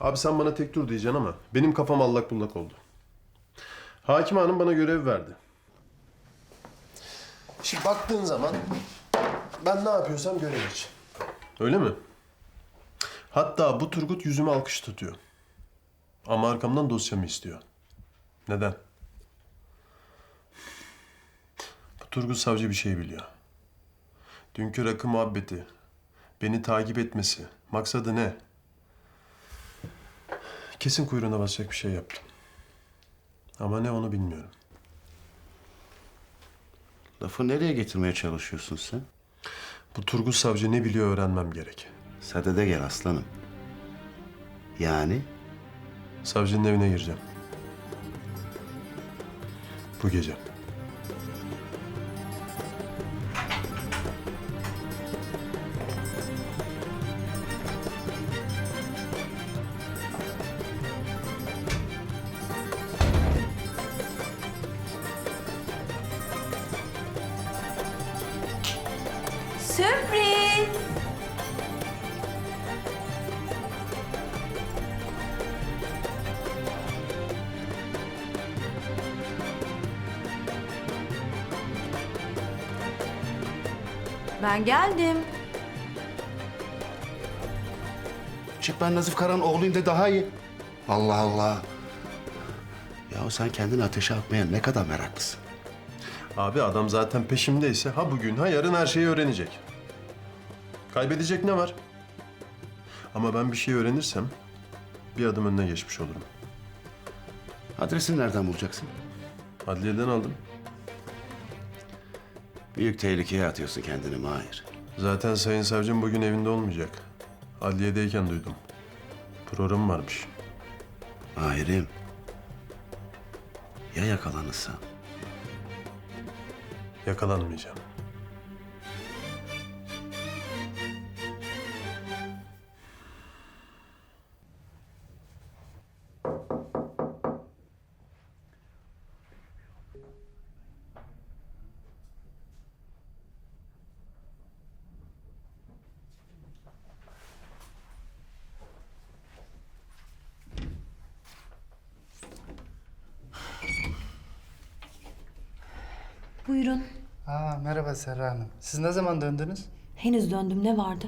Abi sen bana tek dur diyeceksin ama benim kafam allak bullak oldu. Hakim Hanım bana görev verdi. Şimdi baktığın zaman ben ne yapıyorsam görev için. Öyle mi? Hatta bu Turgut yüzüme alkış tutuyor. Ama arkamdan dosyamı istiyor. Neden? Bu Turgut Savcı bir şey biliyor. Dünkü rakı muhabbeti, beni takip etmesi, maksadı ne? Kesin kuyruğuna basacak bir şey yaptım. Ama ne onu bilmiyorum. Lafı nereye getirmeye çalışıyorsun sen? Bu Turgut Savcı ne biliyor öğrenmem gerek. Sadede gel aslanım. Yani Savcının evine gireceğim. Bu gece. Sürpriz! Ben geldim. çık ben Nazif Karan oğluyum de daha iyi. Allah Allah. Ya sen kendini ateşe atmaya ne kadar meraklısın. Abi adam zaten peşimdeyse ha bugün ha yarın her şeyi öğrenecek. Kaybedecek ne var? Ama ben bir şey öğrenirsem bir adım önüne geçmiş olurum. Adresini nereden bulacaksın? Adliyeden aldım. Büyük tehlikeye atıyorsun kendini Mahir. Zaten sayın savcım bugün evinde olmayacak. Adliyedeyken duydum. Programı varmış. Mahir'im. Ya yakalanırsan? Yakalanmayacağım. Buyurun. Aa, merhaba Serra Hanım. Siz ne zaman döndünüz? Henüz döndüm. Ne vardı?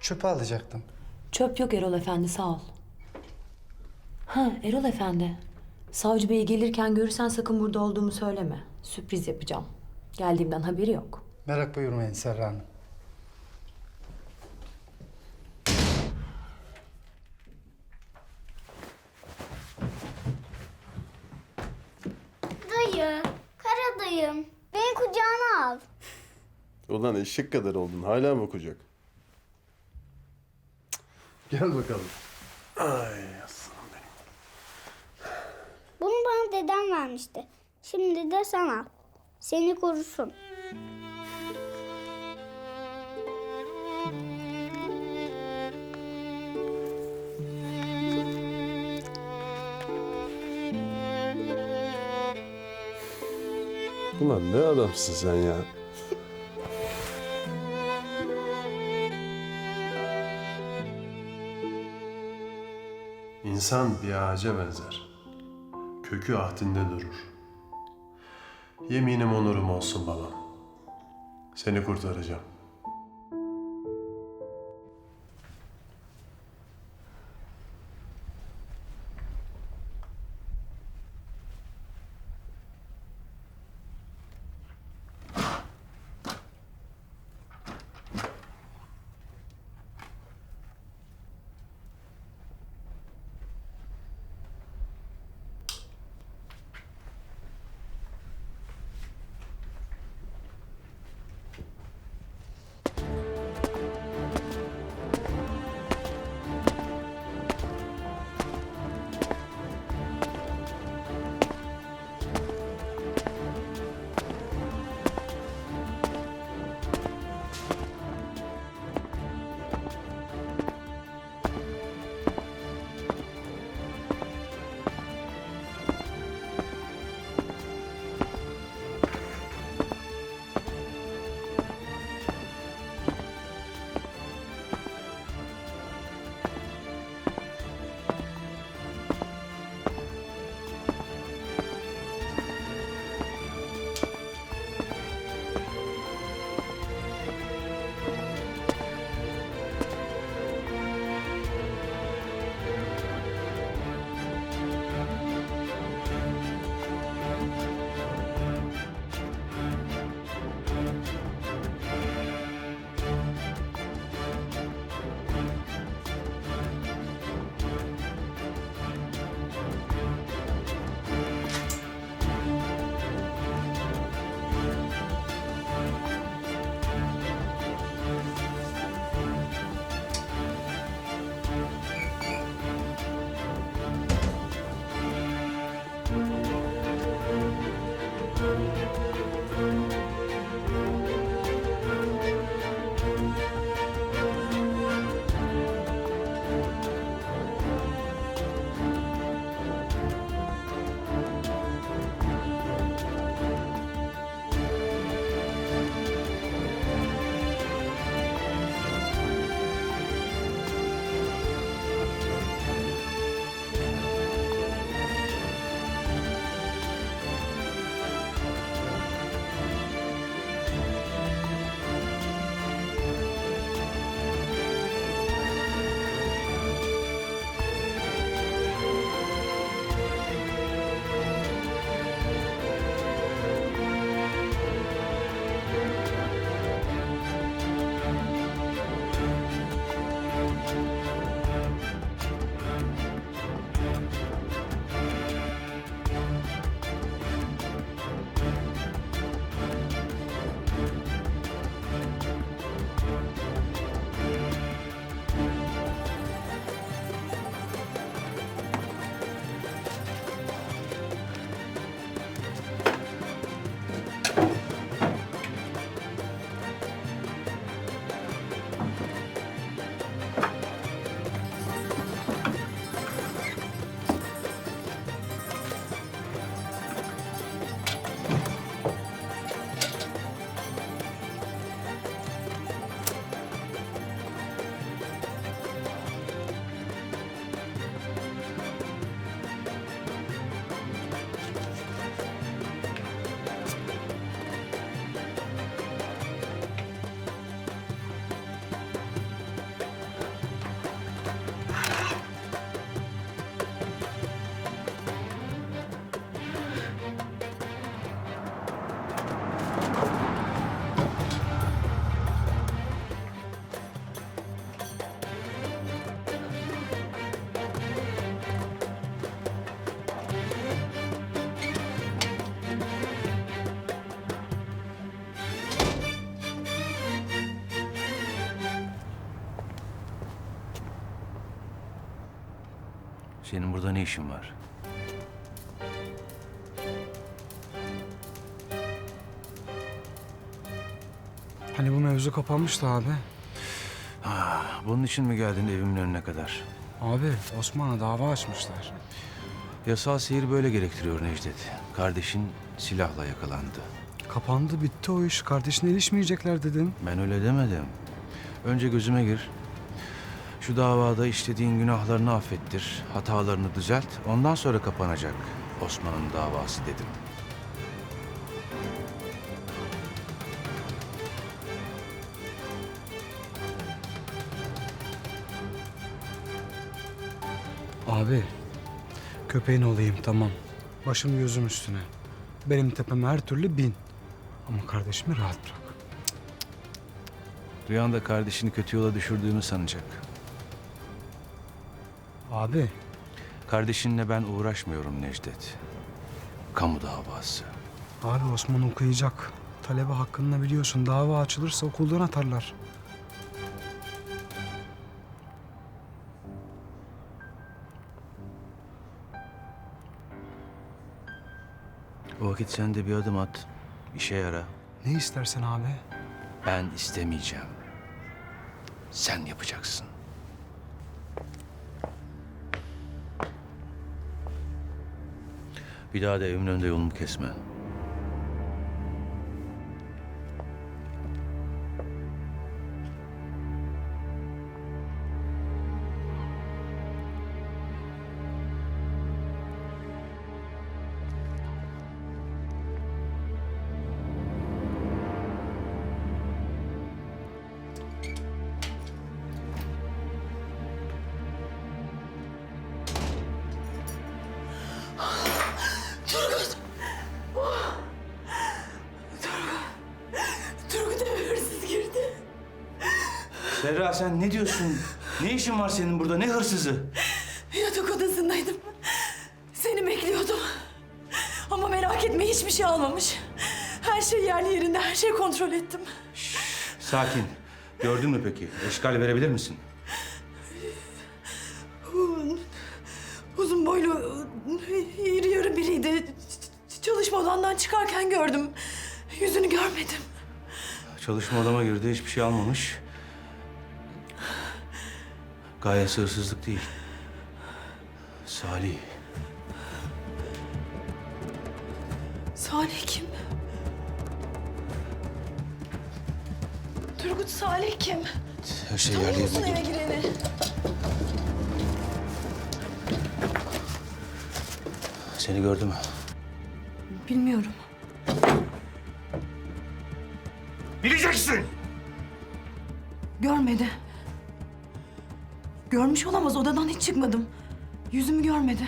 Çöpü alacaktım. Çöp yok Erol Efendi sağ ol. Ha Erol Efendi. Savcı Bey'i gelirken görürsen sakın burada olduğumu söyleme. Sürpriz yapacağım. Geldiğimden haberi yok. Merak buyurmayın Serra Hanım. Dayı, kara dayım. Kucağına al. Ulan eşek kadar oldun. Hala mı okuyacak? Gel bakalım. Ay aslanım benim. Bunu bana dedem vermişti. Şimdi de sana. Seni korusun. Ulan ne adamsın sen ya. İnsan bir ağaca benzer. Kökü ahdinde durur. Yeminim onurum olsun babam. Seni kurtaracağım. Senin burada ne işin var? Hani bu mevzu kapanmıştı abi. Bunun için mi geldin evimin önüne kadar? Abi Osman'a dava açmışlar. Yasal seyir böyle gerektiriyor Necdet. Kardeşin silahla yakalandı. Kapandı bitti o iş. Kardeşine ilişmeyecekler dedin. Ben öyle demedim. Önce gözüme gir. Şu davada işlediğin günahlarını affettir, hatalarını düzelt. Ondan sonra kapanacak Osman'ın davası dedim. Abi köpeğin olayım tamam. Başım gözüm üstüne. Benim tepeme her türlü bin. Ama kardeşimi rahat bırak. Duyan da kardeşini kötü yola düşürdüğümü sanacak. Abi Kardeşinle ben uğraşmıyorum Necdet. Kamu davası. Abi Osman okuyacak. Talebe hakkında biliyorsun. Dava açılırsa okuldan atarlar. O vakit sen de bir adım at. İşe yara. Ne istersen abi. Ben istemeyeceğim. Sen yapacaksın. Bir daha da evimin önünde yolumu kesme. Serra sen ne diyorsun? Ne işin var senin burada? Ne hırsızı? Yatak odasındaydım. Seni bekliyordum. Ama merak etme hiçbir şey almamış. Her şey yerli yerinde, her şeyi kontrol ettim. Sakin. Gördün mü peki? Eşkal verebilir misin? Uzun boylu, iri yarı biriydi. Ç- Çalışma odandan çıkarken gördüm. Yüzünü görmedim. Çalışma odama girdi, hiçbir şey almamış. Gayesi hırsızlık değil. Salih. Salih kim? Turgut Salih kim? Her şey Tanıyor yerli musun yerine eve gireni? Seni gördü mü? Bilmiyorum. Bileceksin! Görmedi. Görmüş olamaz. Odadan hiç çıkmadım. Yüzümü görmedi.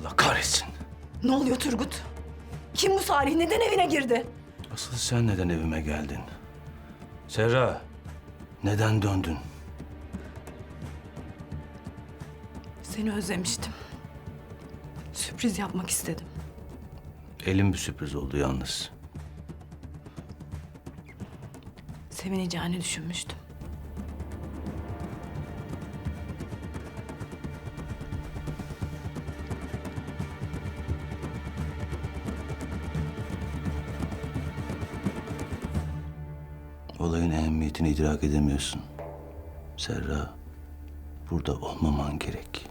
Allah kahretsin. Ne oluyor Turgut? Kim bu Salih? Neden evine girdi? Asıl sen neden evime geldin? Serra, neden döndün? Seni özlemiştim. Sürpriz yapmak istedim. Elim bir sürpriz oldu yalnız. Sevineceğini düşünmüştüm. Olayın ehemmiyetini idrak edemiyorsun. Serra, burada olmaman gerek.